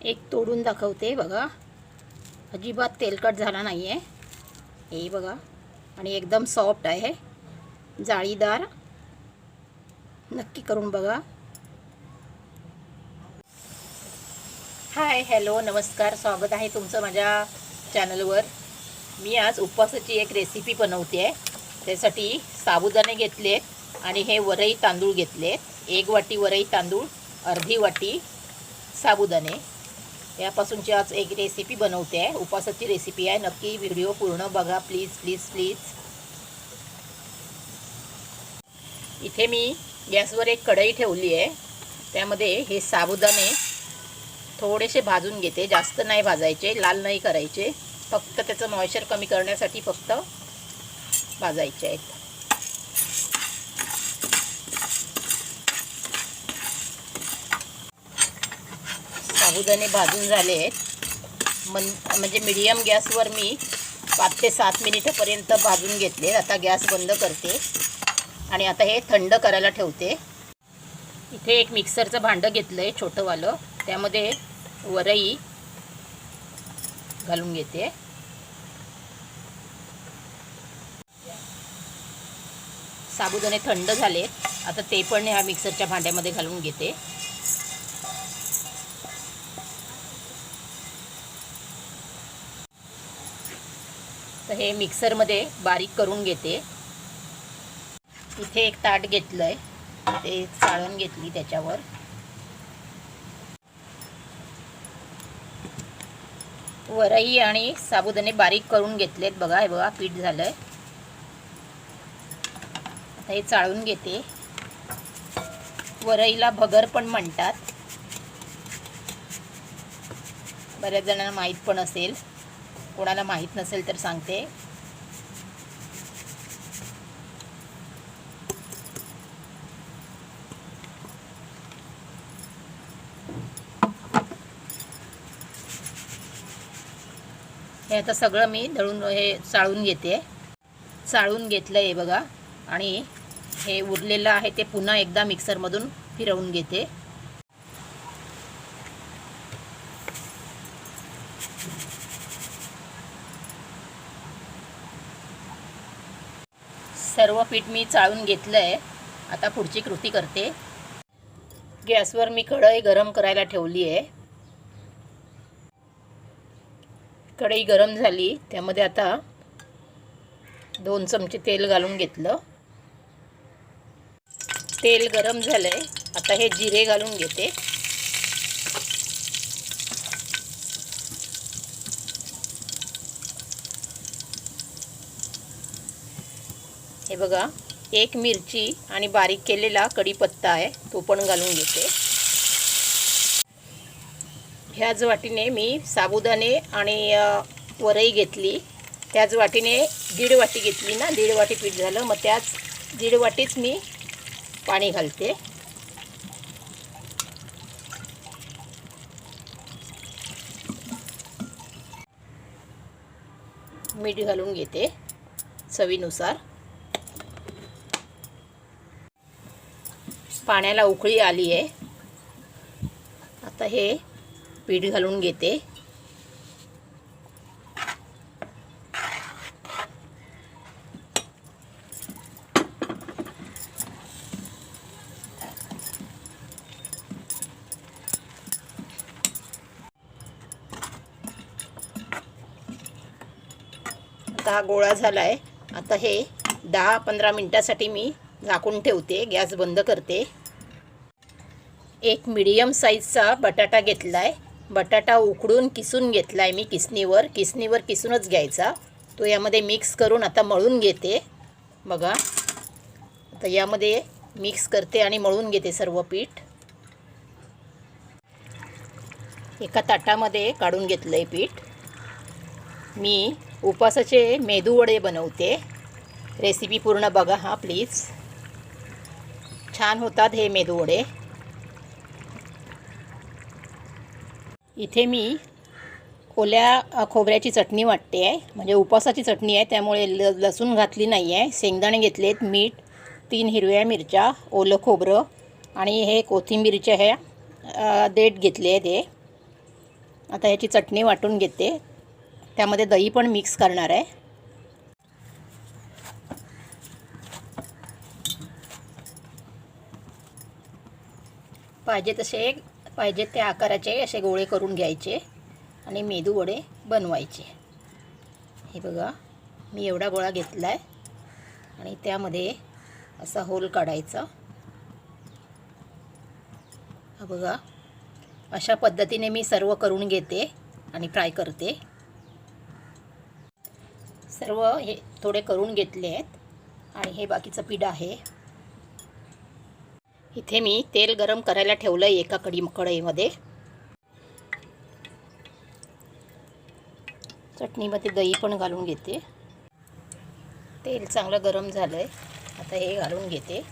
एक तोडून दाखवते बघा. अजिबात तेलकट झाला नाही आहे हे बघा. आणि एकदम सॉफ्ट आहे. जाळीदार. नक्की करून बघा. हाय हॅलो नमस्कार. स्वागत आहे तुमचं माझ्या चॅनलवर मी आज उपवासाची एक रेसिपी बनवते आहे त्यासाठी साबुदाणे घेतलेत आणि हे वरई तांदूळ घेतलेत. एक वाटी वरई तांदूळ अर्धी वाटी साबुदाणे. यापासूनची आज एक रेसिपी बनवते आहे. उपवासाची रेसिपी आहे. नक्की व्हिडिओ पूर्ण बघा. प्लीज प्लीज प्लीज इथे मी गॅसवर एक कढई ठेवली आहे. त्यामध्ये हे साबुदाणे थोडेसे भाजून घेते. जास्त नाही भाजायचे. लाल नाही करायचे. फक्त त्याचं मॉइश्चर कमी करण्यासाठी फक्त भाजायचे आहेत. साबुदाणे भाजून झाले आहेत. मन म्हणजे मीडियम गॅसवर मी पाच ते सात मिनिटपर्यंत भाजून घेतले. आता गॅस बंद करते. आणि आता हे थंड करायला ठेवते. इथे एक मिक्सरचं भांडं घेतलं आहे छोटंवालं. त्यामध्ये वरई घालून घेते. साबुदाणे थंड झाले आता ते पण ह्या मिक्सरच्या भांड्यामध्ये घालून घेते. तर हे मिक्सरमध्ये बारीक करून घेते. इथे एक ताट घेतलं आहे ते चाळून घेतली त्याच्यावर. वरई आणि साबुदाणे बारीक करून घेतलेत बघा हे बघा पीठ झालं आहे आता हे चाळून घेते. वरईला भगर पण म्हणतात. बऱ्याच जणांना माहीत पण असेल. कोणाला माहीत नसेल तर सांगते. हे आता सगळं मी दळून हे चाळून घेते. चाळून घेतलं आहे बघा. आणि हे उरलेलं आहे ते पुन्हा एकदा मिक्सरमधून फिरवून घेते. सर्व पीठ मी चाळून घेतलं आहे आता पुढची कृती करते. गॅसवर मी कढई गरम करायला ठेवली आहे कढई गरम झाली त्यामध्ये आता दोन चमचे तेल घालून घेतलं. तेल गरम झालं आहे आता हे जिरे घालून घेते. हे बघा एक मिरची आणि बारीक केलेला कढीपत्ता आहे तो पण घालून घेते. ह्याच वाटीने मी साबुदाणे आणि वरई घेतली. त्याच वाटीने दीड वाटी घेतली ना दीड वाटी पीठ झालं मग त्याच दीड वाटीच मी पाणी घालते. मीठ घालून घेते चवीनुसार. पाण्याला उकळी आली आहे. आता हे पीठ घालून घेते. आता हा गोळा झाला आहे आता हे दहा पंधरा मिनटासाठी मी झाकून ठेवते गॅस बंद करते. एक मिडियम साईजचा बटाटा घेतला आहे बटाटा उकडून किसून घेतला आहे मी किसणीवर. किसणीवर किसूनच घ्यायचा. तो यामध्ये मिक्स करून आता मळून घेते. बघा. आता यामध्ये मिक्स करते आणि मळून घेते सर्व पीठ. एका ताटामध्ये काढून घेतलं आहे पीठ. मी उपवासाचे मेदू वडे बनवते. रेसिपी पूर्ण बघा हा प्लीज छान होतात हे मेदू वडे इथे मी ओल्या खोबऱ्याची चटणी वाटते आहे. म्हणजे उपवासाची चटणी आहे त्यामुळे ल लसूण घातली नाही आहे. शेंगदाणे घेतलेत मीठ तीन हिरव्या मिरच्या ओलं खोबरं आणि हे कोथिंबीरच्या ह्या देठ घेतले आहेत हे. आता ह्याची चटणी वाटून घेते. त्यामध्ये दही पण मिक्स करणार आहे. पाहिजे तसे पाहिजे त्या आकाराचे असे गोळे करून घ्यायचे आणि मेदू वडे बनवायचे. हे बघा मी एवढा गोळा घेतला आहे आणि त्यामध्ये असा होल काढायचा. हा बघा अशा पद्धतीने मी सर्व करून घेते आणि फ्राय करते. सर्व हे थोडे करून घेतले आहेत आणि हे बाकीचं पीठ आहे. इथे मी तेल गरम करायला ठेवलं आहे एका कडी कढईमध्ये. चटणीमध्ये दही पण घालून घेते. तेल चांगलं गरम झालं आहे आता हे घालून घेते.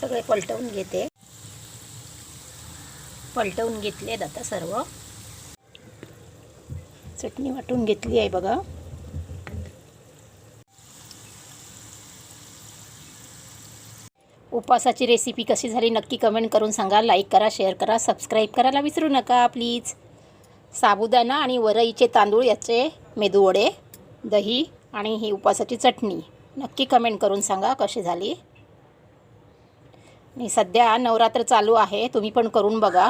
सगळे पलटवून घेते. पलटवून घेतलेत आता सर्व. चटणी वाटून घेतली आहे बघा. उपवासाची रेसिपी कशी झाली नक्की कमेंट करून सांगा. लाईक करा शेअर करा सबस्क्राईब करायला विसरू नका प्लीज साबुदाणा आणि वरईचे तांदूळ याचे मेदूवडे दही आणि ही उपवासाची चटणी. नक्की कमेंट करून सांगा कशी झाली. आणि सध्या नवरात्र चालू आहे तुम्ही पण करून बघा.